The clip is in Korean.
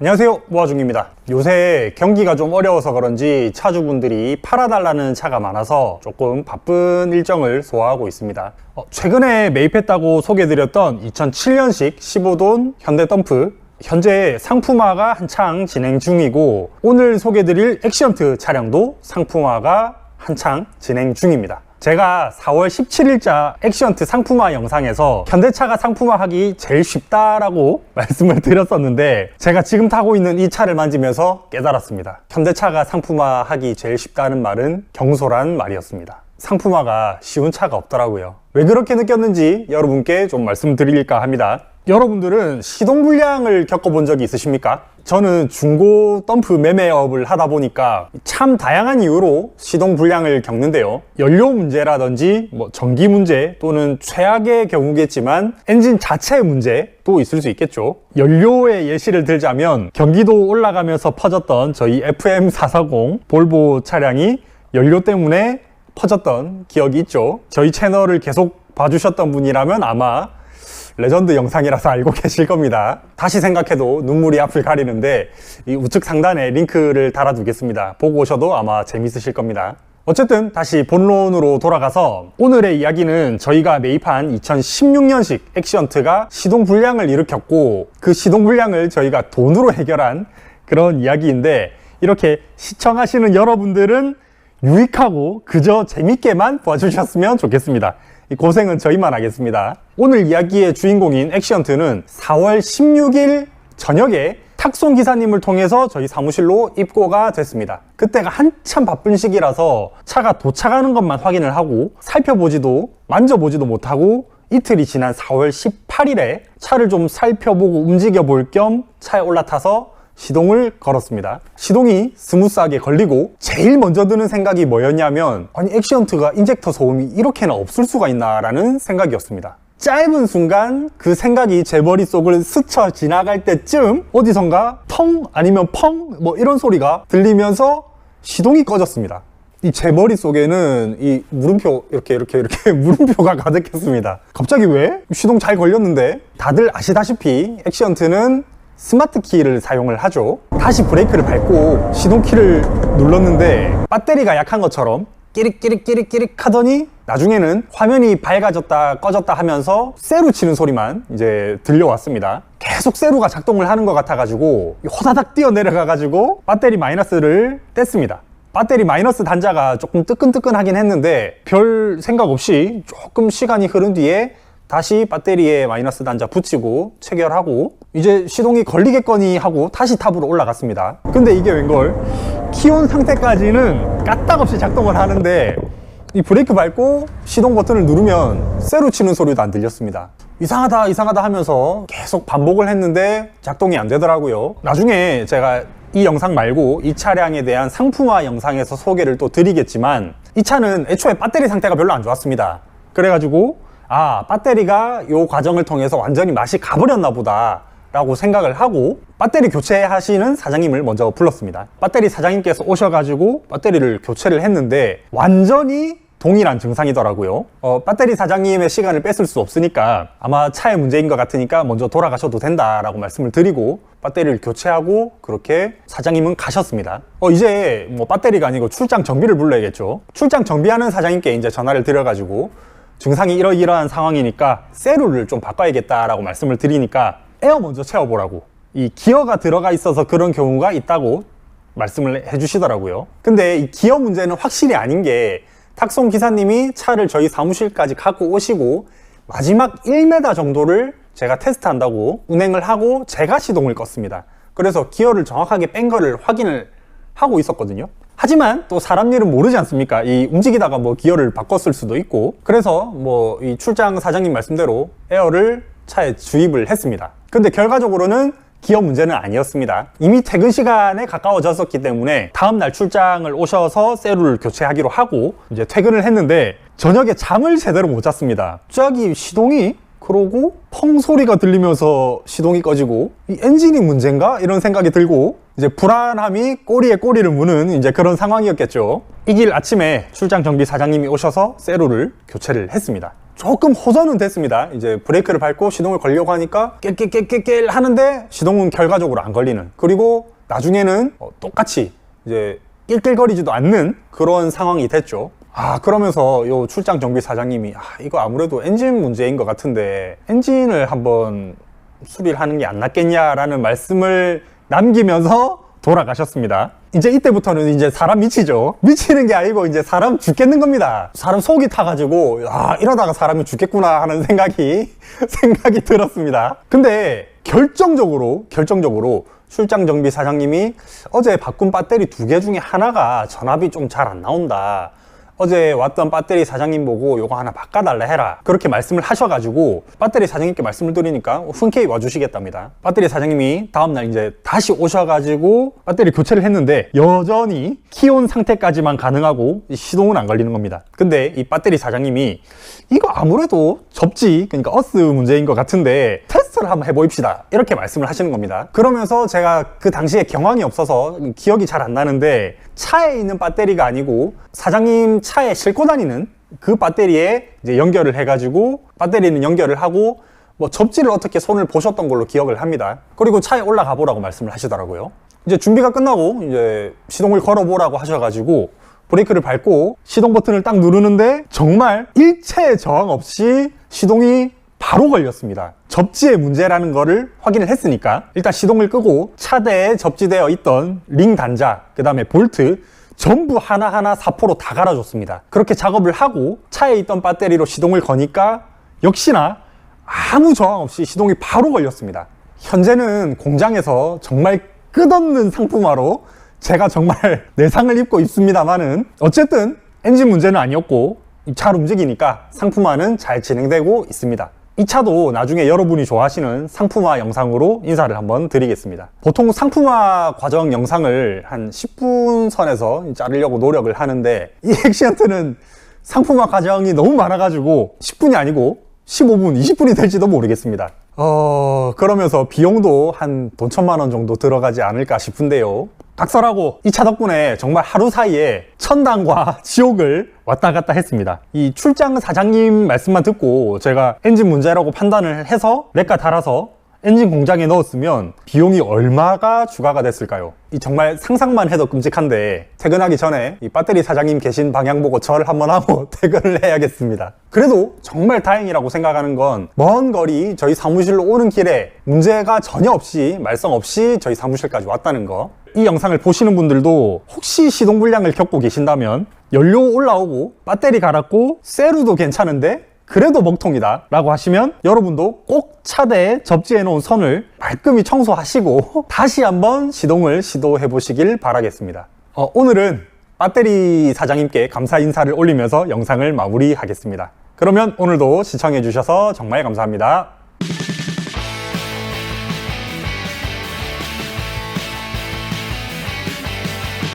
안녕하세요. 모아중입니다. 요새 경기가 좀 어려워서 그런지 차주분들이 팔아달라는 차가 많아서 조금 바쁜 일정을 소화하고 있습니다. 어, 최근에 매입했다고 소개해드렸던 2007년식 15돈 현대 덤프. 현재 상품화가 한창 진행 중이고 오늘 소개해드릴 액션트 차량도 상품화가 한창 진행 중입니다 제가 4월 17일자 액션트 상품화 영상에서 현대차가 상품화하기 제일 쉽다라고 말씀을 드렸었는데 제가 지금 타고 있는 이 차를 만지면서 깨달았습니다. 현대차가 상품화하기 제일 쉽다는 말은 경솔한 말이었습니다. 상품화가 쉬운 차가 없더라고요. 왜 그렇게 느꼈는지 여러분께 좀 말씀드릴까 합니다. 여러분들은 시동 불량을 겪어본 적이 있으십니까? 저는 중고 덤프 매매업을 하다 보니까 참 다양한 이유로 시동 불량을 겪는데요. 연료 문제라든지 뭐 전기 문제 또는 최악의 경우겠지만 엔진 자체 문제도 있을 수 있겠죠. 연료의 예시를 들자면 경기도 올라가면서 퍼졌던 저희 FM440 볼보 차량이 연료 때문에 퍼졌던 기억이 있죠. 저희 채널을 계속 봐주셨던 분이라면 아마 레전드 영상이라서 알고 계실 겁니다. 다시 생각해도 눈물이 앞을 가리는데 이 우측 상단에 링크를 달아두겠습니다. 보고 오셔도 아마 재밌으실 겁니다. 어쨌든 다시 본론으로 돌아가서 오늘의 이야기는 저희가 매입한 2016년식 액션트가 시동 불량을 일으켰고 그 시동 불량을 저희가 돈으로 해결한 그런 이야기인데 이렇게 시청하시는 여러분들은 유익하고 그저 재밌게만 봐주셨으면 좋겠습니다. 이 고생은 저희만 하겠습니다. 오늘 이야기의 주인공인 액션트는 4월 16일 저녁에 탁송 기사님을 통해서 저희 사무실로 입고가 됐습니다. 그때가 한참 바쁜 시기라서 차가 도착하는 것만 확인을 하고 살펴보지도 만져보지도 못하고 이틀이 지난 4월 18일에 차를 좀 살펴보고 움직여 볼 겸 차에 올라타서 시동을 걸었습니다. 시동이 스무스하게 걸리고 제일 먼저 드는 생각이 뭐였냐면 아니 액션트가 인젝터 소음이 이렇게나 없을 수가 있나 라는 생각이었습니다. 짧은 순간 그 생각이 제 머릿속을 스쳐 지나갈 때쯤 어디선가 텅 아니면 펑 뭐 이런 소리가 들리면서 시동이 꺼졌습니다. 이 제 머릿속에는 이 물음표 이렇게 이렇게 이렇게 물음표가 가득했습니다. 갑자기 왜? 시동 잘 걸렸는데 다들 아시다시피 액션트는 스마트 키를 사용을 하죠. 다시 브레이크를 밟고 시동키를 눌렀는데 배터리가 약한 것처럼 끼릭끼릭끼릭끼릭 하더니 나중에는 화면이 밝아졌다 꺼졌다 하면서 세루 치는 소리만 이제 들려왔습니다. 계속 세루가 작동을 하는 것 같아가지고 호다닥 뛰어 내려가가지고 배터리 마이너스를 뗐습니다. 배터리 마이너스 단자가 조금 뜨끈뜨끈하긴 했는데 별 생각 없이 조금 시간이 흐른 뒤에 다시 배터리에 마이너스 단자 붙이고 체결하고 이제 시동이 걸리겠거니 하고 다시 탑으로 올라갔습니다. 근데 이게 웬걸 키온 상태까지는 까딱없이 작동을 하는데 이 브레이크 밟고 시동 버튼을 누르면 세로 치는 소리도 안 들렸습니다. 이상하다 이상하다 하면서 계속 반복을 했는데 작동이 안 되더라고요. 나중에 제가 이 영상 말고 이 차량에 대한 상품화 영상에서 소개를 또 드리겠지만 이 차는 애초에 배터리 상태가 별로 안 좋았습니다. 그래가지고 아 배터리가 이 과정을 통해서 완전히 맛이 가버렸나 보다 라고 생각을 하고 배터리 교체하시는 사장님을 먼저 불렀습니다. 배터리 사장님께서 오셔가지고 배터리를 교체를 했는데 완전히 동일한 증상이더라고요. 어, 배터리 사장님의 시간을 뺏을 수 없으니까 아마 차의 문제인 것 같으니까 먼저 돌아가셔도 된다라고 말씀을 드리고 배터리를 교체하고 그렇게 사장님은 가셨습니다. 어, 이제 뭐 배터리가 아니고 출장 정비를 불러야겠죠. 출장 정비하는 사장님께 이제 전화를 드려가지고 증상이 이러이러한 상황이니까 세루를 좀 바꿔야겠다라고 말씀을 드리니까 에어 먼저 채워보라고. 이 기어가 들어가 있어서 그런 경우가 있다고 말씀을 해주시더라고요. 근데 이 기어 문제는 확실히 아닌 게 탁송 기사님이 차를 저희 사무실까지 갖고 오시고 마지막 1m 정도를 제가 테스트한다고 운행을 하고 제가 시동을 껐습니다. 그래서 기어를 정확하게 뺀 거를 확인을 하고 있었거든요 하지만 또 사람 일은 모르지 않습니까? 이 움직이다가 뭐 기어를 바꿨을 수도 있고 그래서 뭐 이 출장 사장님 말씀대로 에어를 차에 주입을 했습니다. 근데 결과적으로는 기어 문제는 아니었습니다. 이미 퇴근 시간에 가까워졌었기 때문에 다음날 출장을 오셔서 세루를 교체하기로 하고 이제 퇴근을 했는데 저녁에 잠을 제대로 못 잤습니다. 갑자기 시동이 그러고 펑 소리가 들리면서 시동이 꺼지고 이 엔진이 문제인가 이런 생각이 들고 이제 불안함이 꼬리에 꼬리를 무는 이제 그런 상황이었겠죠. 이길 아침에 출장 정비 사장님이 오셔서 세로를 교체를 했습니다. 조금 호전은 됐습니다. 이제 브레이크를 밟고 시동을 걸려고 하니까 깰깰깰깰깰 하는데 시동은 결과적으로 안 걸리는. 그리고 나중에는 어, 똑같이 이제 낄낄거리지도 않는 그런 상황이 됐죠. 아 그러면서 요 출장 정비 사장님이 아 이거 아무래도 엔진 문제인 것 같은데 엔진을 한번 수리를 하는 게 안 낫겠냐라는 말씀을 남기면서 돌아가셨습니다. 이제 이때부터는 이제 사람 미치죠. 미치는 게 아니고 이제 사람 죽겠는 겁니다. 사람 속이 타가지고 아 이러다가 사람이 죽겠구나 하는 생각이 생각이 들었습니다. 근데 결정적으로 결정적으로 출장 정비 사장님이 어제 바꾼 배터리 두 개 중에 하나가 전압이 좀 잘 안 나온다. 어제 왔던 배터리 사장님 보고 요거 하나 바꿔달라 해라. 그렇게 말씀을 하셔가지고 배터리 사장님께 말씀을 드리니까 흔쾌히 와주시겠답니다. 배터리 사장님이 다음날 이제 다시 오셔가지고 배터리 교체를 했는데 여전히 키온 상태까지만 가능하고 시동은 안 걸리는 겁니다. 근데 이 배터리 사장님이 이거 아무래도 접지, 그러니까 어스 문제인 것 같은데 테스트를 한번 해보입시다. 이렇게 말씀을 하시는 겁니다. 그러면서 제가 그 당시에 경황이 없어서 기억이 잘 안 나는데 차에 있는 배터리가 아니고 사장님 차에 싣고 다니는 그 배터리에 이제 연결을 해가지고 배터리는 연결을 하고 뭐 접지를 어떻게 손을 보셨던 걸로 기억을 합니다. 그리고 차에 올라가 보라고 말씀을 하시더라고요. 이제 준비가 끝나고 이제 시동을 걸어 보라고 하셔가지고 브레이크를 밟고 시동 버튼을 딱 누르는데 정말 일체 저항 없이 시동이 바로 걸렸습니다. 접지의 문제라는 거를 확인을 했으니까 일단 시동을 끄고 차대에 접지되어 있던 링 단자, 그 다음에 볼트 전부 하나하나 사포로 다 갈아줬습니다. 그렇게 작업을 하고 차에 있던 배터리로 시동을 거니까 역시나 아무 저항 없이 시동이 바로 걸렸습니다. 현재는 공장에서 정말 끝없는 상품화로 제가 정말 내상을 입고 있습니다만은 어쨌든 엔진 문제는 아니었고 잘 움직이니까 상품화는 잘 진행되고 있습니다. 이 차도 나중에 여러분이 좋아하시는 상품화 영상으로 인사를 한번 드리겠습니다. 보통 상품화 과정 영상을 한 10분 선에서 자르려고 노력을 하는데 이 액시언트는 상품화 과정이 너무 많아가지고 10분이 아니고 15분, 20분이 될지도 모르겠습니다. 어, 그러면서 비용도 한 돈 천만 원 정도 들어가지 않을까 싶은데요. 각설하고 이 차 덕분에 정말 하루 사이에 천당과 지옥을 왔다 갔다 했습니다. 이 출장 사장님 말씀만 듣고 제가 엔진 문제라고 판단을 해서 렉가 달아서 엔진 공장에 넣었으면 비용이 얼마가 추가가 됐을까요? 이 정말 상상만 해도 끔찍한데 퇴근하기 전에 이 배터리 사장님 계신 방향 보고 절 한번 하고 퇴근을 해야겠습니다. 그래도 정말 다행이라고 생각하는 건 먼 거리 저희 사무실로 오는 길에 문제가 전혀 없이 말썽 없이 저희 사무실까지 왔다는 거. 이 영상을 보시는 분들도 혹시 시동 불량을 겪고 계신다면 연료 올라오고 배터리 갈았고 세루도 괜찮은데 그래도 먹통이다 라고 하시면 여러분도 꼭 차대에 접지해 놓은 선을 말끔히 청소하시고 다시 한번 시동을 시도해 보시길 바라겠습니다. 어, 오늘은 배터리 사장님께 감사 인사를 올리면서 영상을 마무리하겠습니다. 그러면 오늘도 시청해 주셔서 정말 감사합니다